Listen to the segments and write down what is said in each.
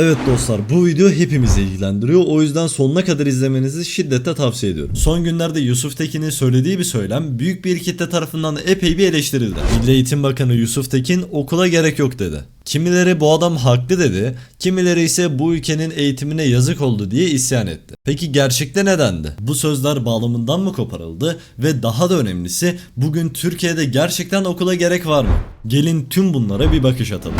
Evet dostlar bu video hepimizi ilgilendiriyor. O yüzden sonuna kadar izlemenizi şiddetle tavsiye ediyorum. Son günlerde Yusuf Tekin'in söylediği bir söylem büyük bir kitle tarafından epey bir eleştirildi. Milli Eğitim Bakanı Yusuf Tekin okula gerek yok dedi. Kimileri bu adam haklı dedi, kimileri ise bu ülkenin eğitimine yazık oldu diye isyan etti. Peki gerçekte nedendi? Bu sözler bağlamından mı koparıldı ve daha da önemlisi bugün Türkiye'de gerçekten okula gerek var mı? Gelin tüm bunlara bir bakış atalım.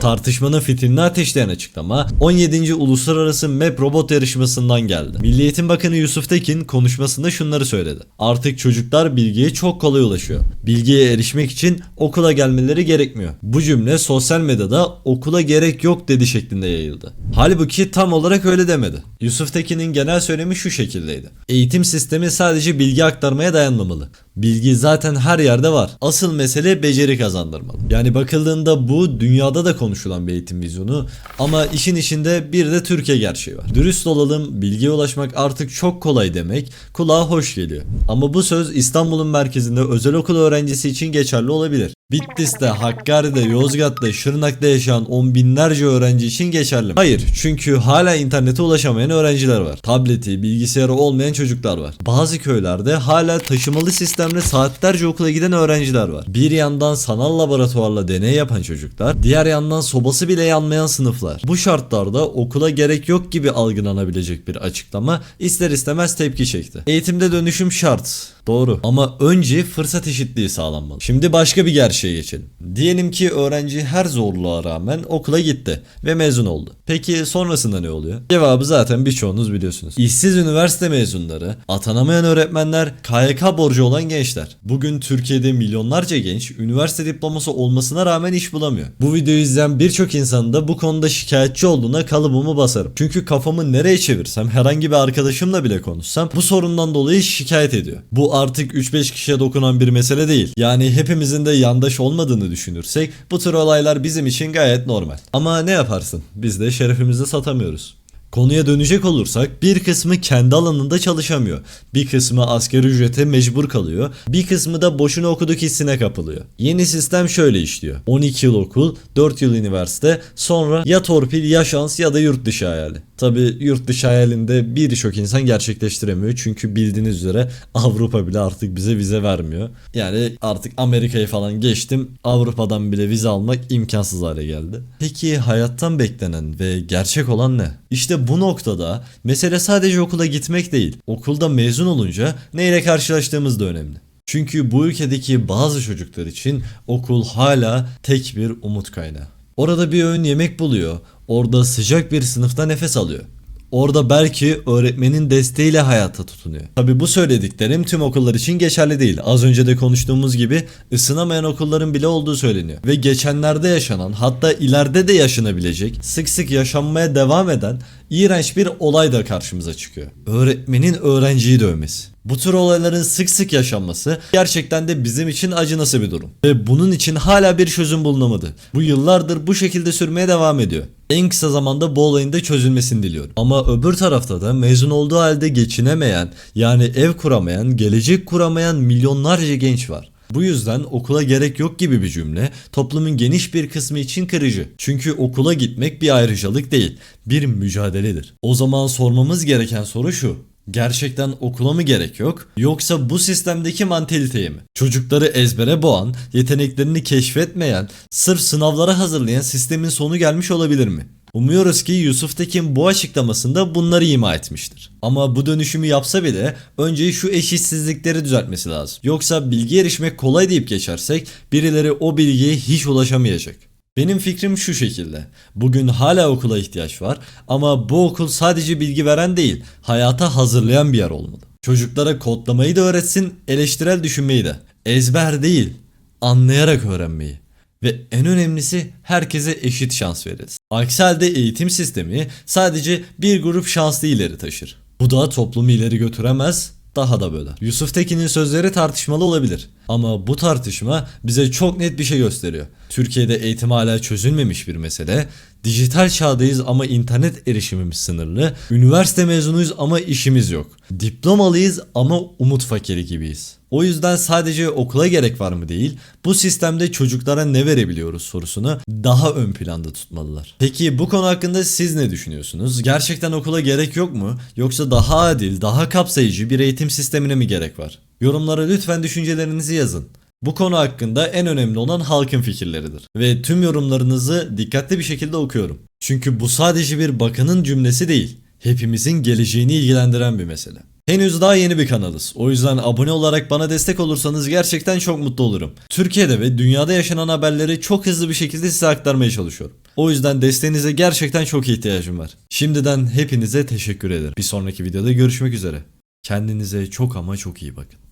Tartışmanın fitilini ateşleyen açıklama 17. Uluslararası MEP robot yarışmasından geldi. Milli Eğitim Bakanı Yusuf Tekin konuşmasında şunları söyledi. Artık çocuklar bilgiye çok kolay ulaşıyor. Bilgiye erişmek için okula gelmeleri gerekmiyor. Bu cümle sosyal medyada okula gerek yok dedi şeklinde yayıldı. Halbuki tam olarak öyle demedi. Yusuf Tekin'in genel söylemi şu şekildeydi. Eğitim sistemi sadece bilgi aktarmaya dayanmamalı. Bilgi zaten her yerde var. Asıl mesele beceri kazandırmalı. Yani bakıldığında bu dünyada da konuşulan bir eğitim vizyonu ama işin içinde bir de Türkiye gerçeği var. Dürüst olalım, bilgiye ulaşmak artık çok kolay demek kulağa hoş geliyor. Ama bu söz İstanbul'un merkezinde özel okul öğrencisi için geçerli olabilir. Bitlis'te, Hakkari'de, Yozgat'ta, Şırnak'ta yaşayan on binlerce öğrenci için geçerli. mi? Hayır çünkü hala internete ulaşamayan öğrenciler var. Tableti, bilgisayarı olmayan çocuklar var. Bazı köylerde hala taşımalı sistemle saatlerce okula giden öğrenciler var. Bir yandan sanal laboratuvarla deney yapan çocuklar, diğer yandan sobası bile yanmayan sınıflar. Bu şartlarda okula gerek yok gibi algılanabilecek bir açıklama ister istemez tepki çekti. Eğitimde dönüşüm şart. Doğru. Ama önce fırsat eşitliği sağlanmalı. Şimdi başka bir gerçeğe geçelim. Diyelim ki öğrenci her zorluğa rağmen okula gitti ve mezun oldu. Peki sonrasında ne oluyor? Cevabı zaten birçoğunuz biliyorsunuz. İşsiz üniversite mezunları, atanamayan öğretmenler, KYK borcu olan gençler. Bugün Türkiye'de milyonlarca genç üniversite diploması olmasına rağmen iş bulamıyor. Bu videoyu izleyen birçok insanın da bu konuda şikayetçi olduğuna kalıbımı basarım. Çünkü kafamı nereye çevirsem herhangi bir arkadaşımla bile konuşsam bu sorundan dolayı şikayet ediyor. Bu artık 3-5 kişiye dokunan bir mesele değil. Yani hepimizin de yandaş olmadığını düşünürsek bu tür olaylar bizim için gayet normal. Ama ne yaparsın? Biz de şerefimizi satamıyoruz. Konuya dönecek olursak bir kısmı kendi alanında çalışamıyor. Bir kısmı asgari ücrete mecbur kalıyor. Bir kısmı da boşuna okuduk hissine kapılıyor. Yeni sistem şöyle işliyor. 12 yıl okul, 4 yıl üniversite, sonra ya torpil ya şans ya da yurt dışı hayali. Tabi yurt dışı hayalinde birçok insan gerçekleştiremiyor. Çünkü bildiğiniz üzere Avrupa bile artık bize vize vermiyor. Yani artık Amerika'yı falan geçtim. Avrupa'dan bile vize almak imkansız hale geldi. Peki hayattan beklenen ve gerçek olan ne? İşte bu noktada mesele sadece okula gitmek değil. Okulda mezun olunca neyle karşılaştığımız da önemli. Çünkü bu ülkedeki bazı çocuklar için okul hala tek bir umut kaynağı. Orada bir öğün yemek buluyor. Orada sıcak bir sınıfta nefes alıyor. Orada belki öğretmenin desteğiyle hayata tutunuyor. Tabi bu söylediklerim tüm okullar için geçerli değil. Az önce de konuştuğumuz gibi ısınamayan okulların bile olduğu söyleniyor. Ve geçenlerde yaşanan hatta ileride de yaşanabilecek sık sık yaşanmaya devam eden iğrenç bir olay da karşımıza çıkıyor. Öğretmenin öğrenciyi dövmesi. Bu tür olayların sık sık yaşanması gerçekten de bizim için acınası bir durum. Ve bunun için hala bir çözüm bulunamadı. Bu yıllardır bu şekilde sürmeye devam ediyor. En kısa zamanda bu olayın da çözülmesini diliyorum. Ama öbür tarafta da mezun olduğu halde geçinemeyen, yani ev kuramayan, gelecek kuramayan milyonlarca genç var. Bu yüzden okula gerek yok gibi bir cümle toplumun geniş bir kısmı için kırıcı. Çünkü okula gitmek bir ayrıcalık değil, bir mücadeledir. O zaman sormamız gereken soru şu. Gerçekten okula mı gerek yok yoksa bu sistemdeki mantaliteye mi? Çocukları ezbere boğan, yeteneklerini keşfetmeyen, sırf sınavlara hazırlayan sistemin sonu gelmiş olabilir mi? Umuyoruz ki Yusuf Tekin bu açıklamasında bunları ima etmiştir. Ama bu dönüşümü yapsa bile önce şu eşitsizlikleri düzeltmesi lazım. Yoksa bilgi erişmek kolay deyip geçersek birileri o bilgiye hiç ulaşamayacak. Benim fikrim şu şekilde. Bugün hala okula ihtiyaç var ama bu okul sadece bilgi veren değil, hayata hazırlayan bir yer olmalı. Çocuklara kodlamayı da öğretsin, eleştirel düşünmeyi de. Ezber değil, anlayarak öğrenmeyi. Ve en önemlisi herkese eşit şans veririz. Aksi halde eğitim sistemi sadece bir grup şanslı ileri taşır. Bu da toplumu ileri götüremez, daha da böyle. Yusuf Tekin'in sözleri tartışmalı olabilir. Ama bu tartışma bize çok net bir şey gösteriyor. Türkiye'de eğitim hala çözülmemiş bir mesele. Dijital çağdayız ama internet erişimimiz sınırlı. Üniversite mezunuyuz ama işimiz yok. Diplomalıyız ama umut fakiri gibiyiz. O yüzden sadece okula gerek var mı değil, bu sistemde çocuklara ne verebiliyoruz sorusunu daha ön planda tutmalılar. Peki bu konu hakkında siz ne düşünüyorsunuz? Gerçekten okula gerek yok mu? Yoksa daha adil, daha kapsayıcı bir eğitim sistemine mi gerek var? Yorumlara lütfen düşüncelerinizi yazın. Bu konu hakkında en önemli olan halkın fikirleridir. Ve tüm yorumlarınızı dikkatli bir şekilde okuyorum. Çünkü bu sadece bir bakanın cümlesi değil. Hepimizin geleceğini ilgilendiren bir mesele. Henüz daha yeni bir kanalız. O yüzden abone olarak bana destek olursanız gerçekten çok mutlu olurum. Türkiye'de ve dünyada yaşanan haberleri çok hızlı bir şekilde size aktarmaya çalışıyorum. O yüzden desteğinize gerçekten çok ihtiyacım var. Şimdiden hepinize teşekkür ederim. Bir sonraki videoda görüşmek üzere. Kendinize çok ama çok iyi bakın.